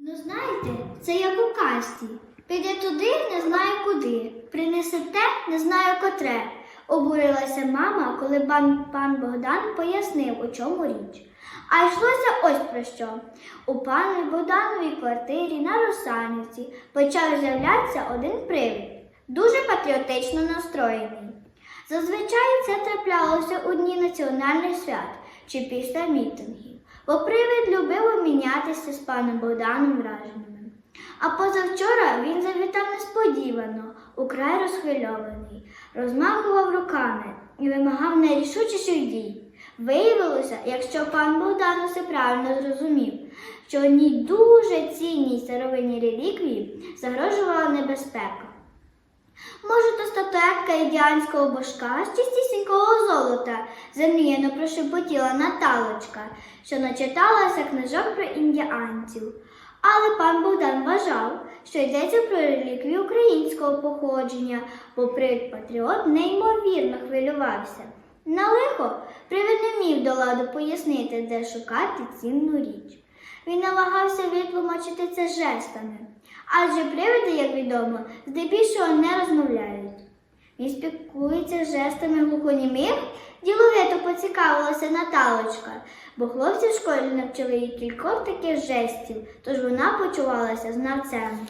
Ну знаєте, це як у касті. Піде туди, не знаю куди. Принесе те, не знаю котре. Обурилася мама, коли пан, пан Богдан пояснив, у чому річ. А йшлося ось про що. У панові Богдановій квартирі на Русанівці почав з'являтися один привид, дуже патріотично настроєний. Зазвичай це траплялося у дні національних свят чи після мітингів, бо привид любив обмінятися з паном Богданом враженнями. А позавчора він завітав несподівано, украй розхвильований, розмахував руками і вимагав найрішучіших дій. Виявилося, якщо пан Богдан усе правильно зрозумів, що одній дуже цінній старовинній реліквії загрожувала небезпека. Може, то статуетка індіанського божка з чистісінького золота, замріяно прошепотіла Наталочка, що начиталася книжок про індіанців. Але пан Богдан вважав, що йдеться про реліквію українського походження, бо привид патріот неймовірно хвилювався. На лихо привид не міг до ладу пояснити, де шукати цінну річ. Він намагався витлумачити це жестами, адже привиди, як відомо, здебільшого не розмовляють. Він спілкується жестами глухонімих, діловито поцікавилася Наталочка, бо хлопці в школі навчили її кількох таких жестів, тож вона почувалася знавцем.